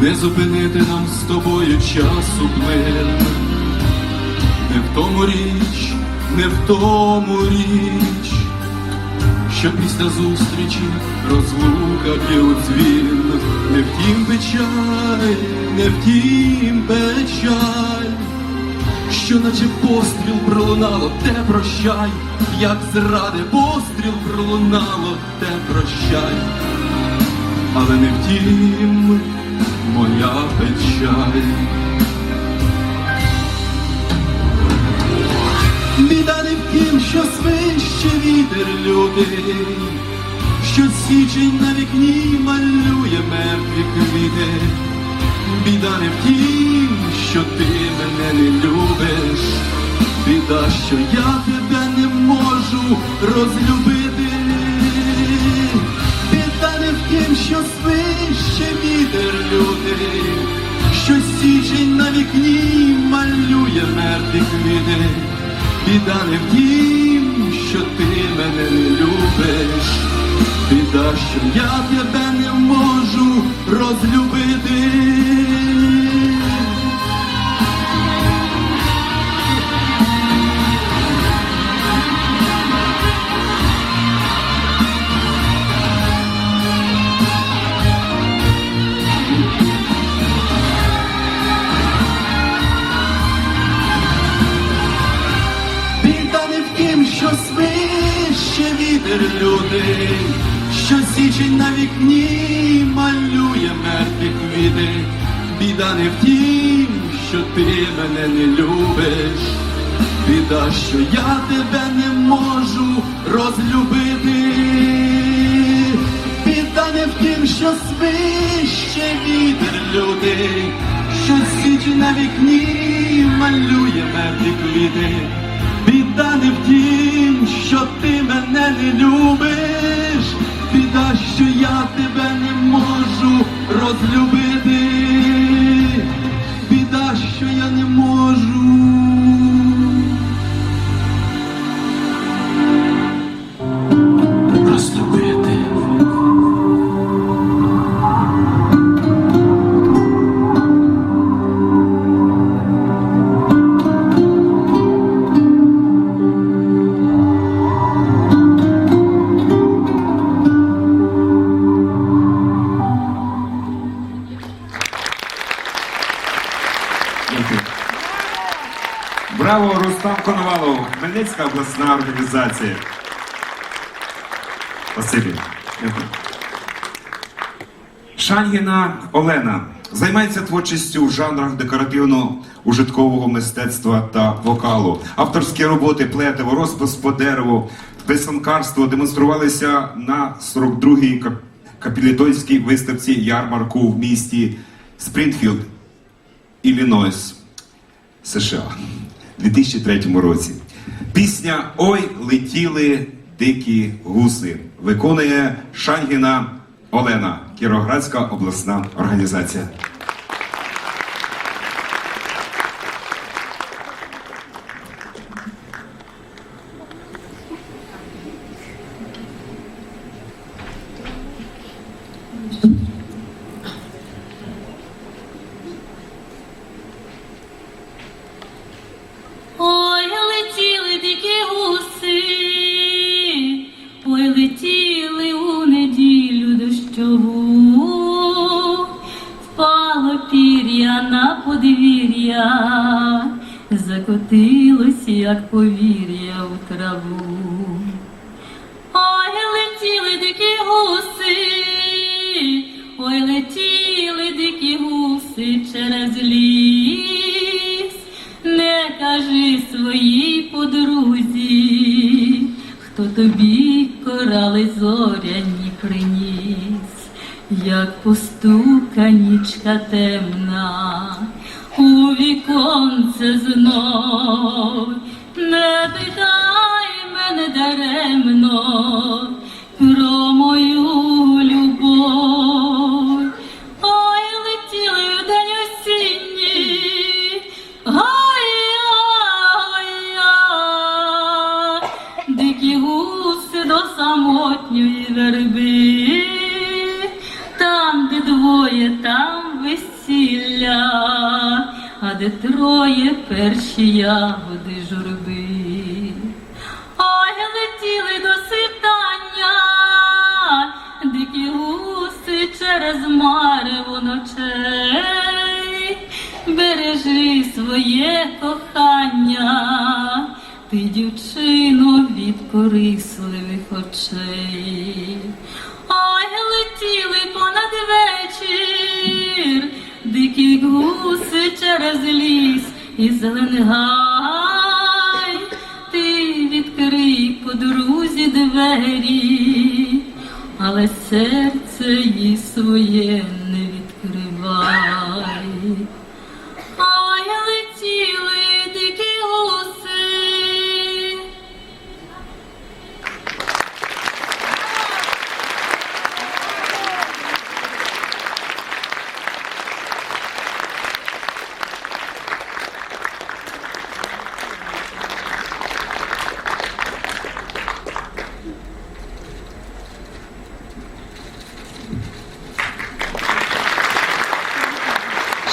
не зупинити нам з тобою часу плин. Не в тому річ, не в тому річ, що після зустрічі розлука б'є дзвін. Не втім печаль, не втім печаль, що наче постріл пролунало, те прощай, як зради постріл пролунало, те прощай, але не втім моя печаль. Біда не в тім, що свище вітер лютий, що січень на вікні малює мертві квіти. Біда не в тім, що ти мене не любиш, біда, що я тебе не можу розлюбити. Біда не в тім, що свище вікні малює мертві квіти. Біда не в тім, що ти мене не любиш, біда, що я тебе не можу розлюбити. Що на вікні малює мертві квіти. Біда не в тім, що ти мене не любиш, біда, що я тебе не можу розлюбити. Біда не в тім, що свище вітер лютий, що січень на вікні малює мертві квіти. Біда не в тім, що ти мене не любиш, біда, що я тебе не можу розлюбити, Браво, Рустам Коновалов, Хмельницька обласна організація. Спасибі. Шангіна Олена займається творчістю в жанрах декоративно-ужиткового мистецтва та вокалу. Авторські роботи плетиво, розпис по дереву, писанкарство демонструвалися на 42-й кап- капілітойській виставці ярмарку в місті Спрінфілд, Іллінойс, США 2003 році. Пісня Ой летіли дикі гуси виконує Шангіна Олена, Кіровоградська обласна організація. Ой, закотилось, як повір'я у траву. Ой, летіли дикі гуси, ой, летіли дикі гуси через ліс. Не кажи своїй подрузі, хто тобі корали зоряні приніс, як постука нічка темна, віконце знов, не питай мене даремно про мою любов. Ой, летіли в день осінній, гай-гай-гай, дикі гуси до самотньої верби, там, де двоє, там. Де троє перші ягоди журби. Ой, летіли до світання, дикі гуси через марево ночей. Бережи своє кохання, ти дівчино від корисливих очей. Дикі гуси через ліс і зелений гай. Ти відкрий по друзі двері, але серце їй своє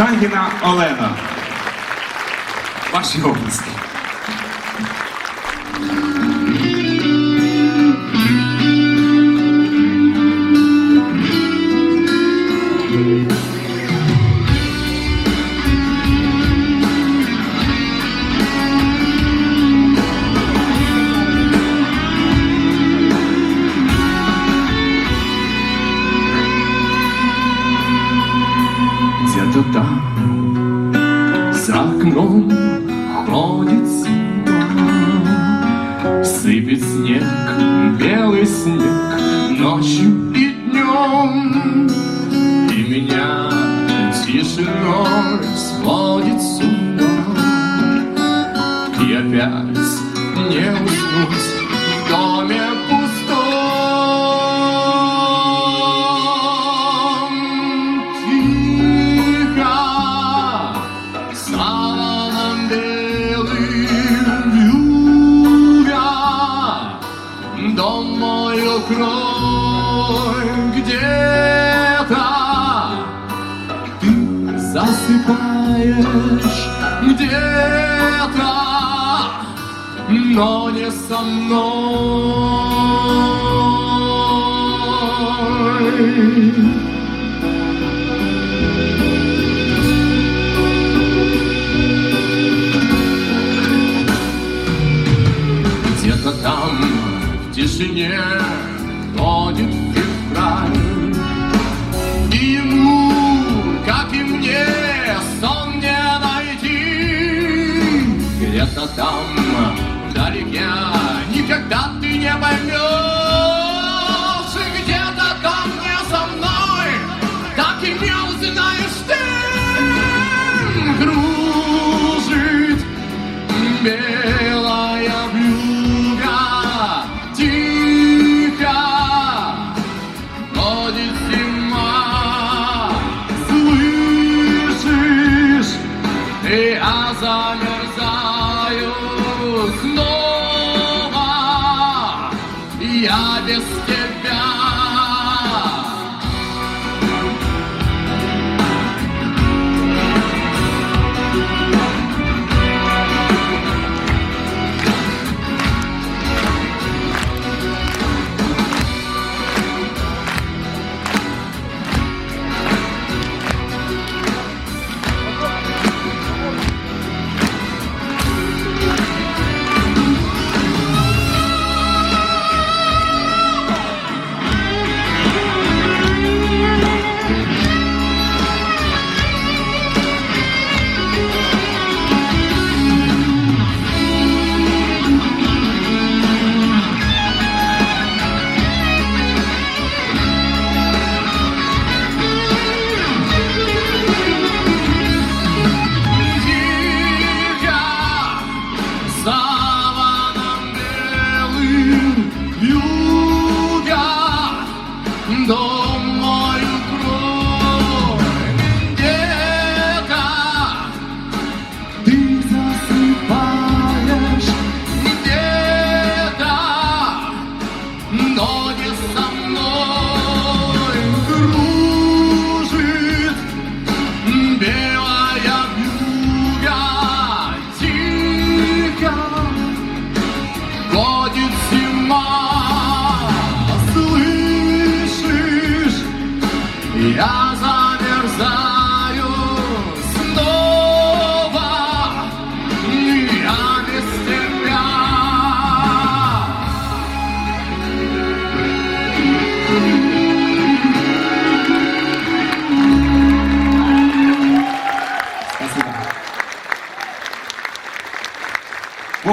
Шангіна Олена. Ваші області. Окном ходит снег, Сыпет снег, белый снег со мной. Где-то там в тишине Я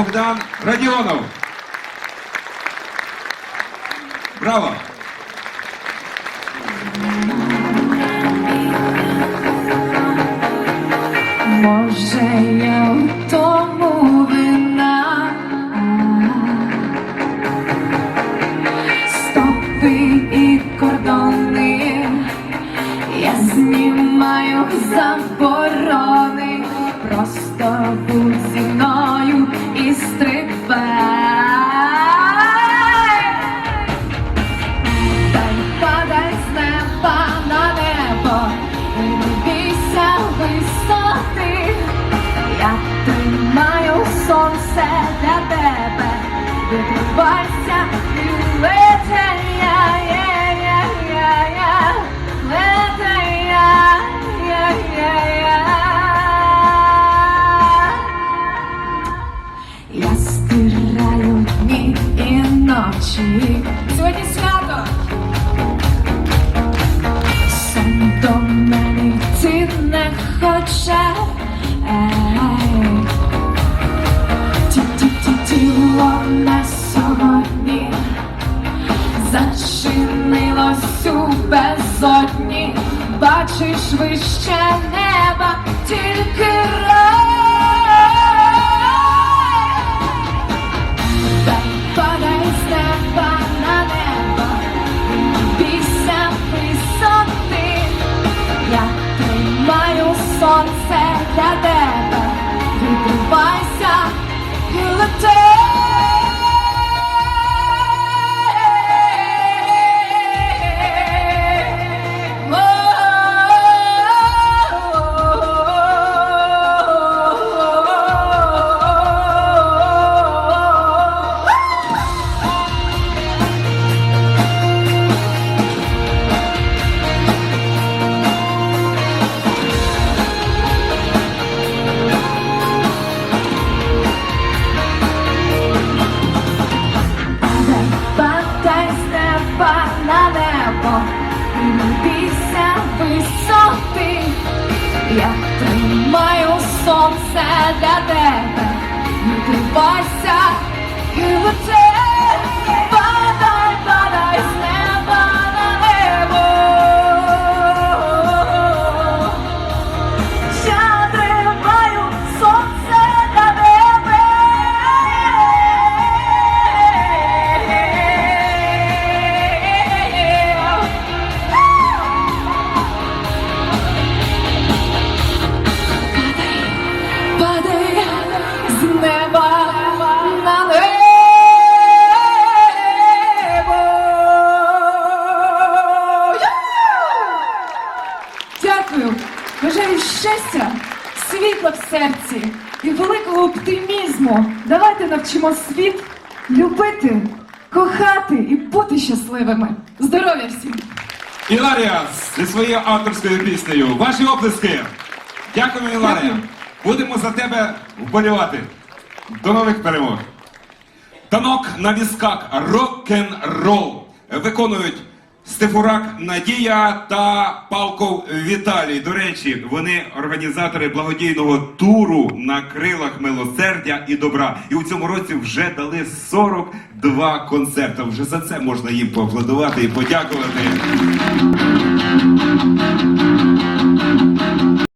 Богдан Радіонов. Браво! Може, я в тому вина стопи і кордони, я знімаю заборони, Bye. Бачиш вище неба, тільки рай. Дай падай з неба на небо, бійся висоти. Я тримаю сонце для тебе, Давайте світ любити, кохати і бути щасливими. Здоров'я всім! Іларія зі своєю авторською піснею. Ваші оплески. Дякуємо, Іларія. Дякую. Будемо за тебе вболівати. До нових перемог. Танок на візках рок-н-рол виконують Стефурак Надія та Палков Віталій. До речі, вони організатори благодійного туру на крилах милосердя і добра. І у цьому році вже дали 42 концерти. Вже за це можна їм поаплодувати і подякувати.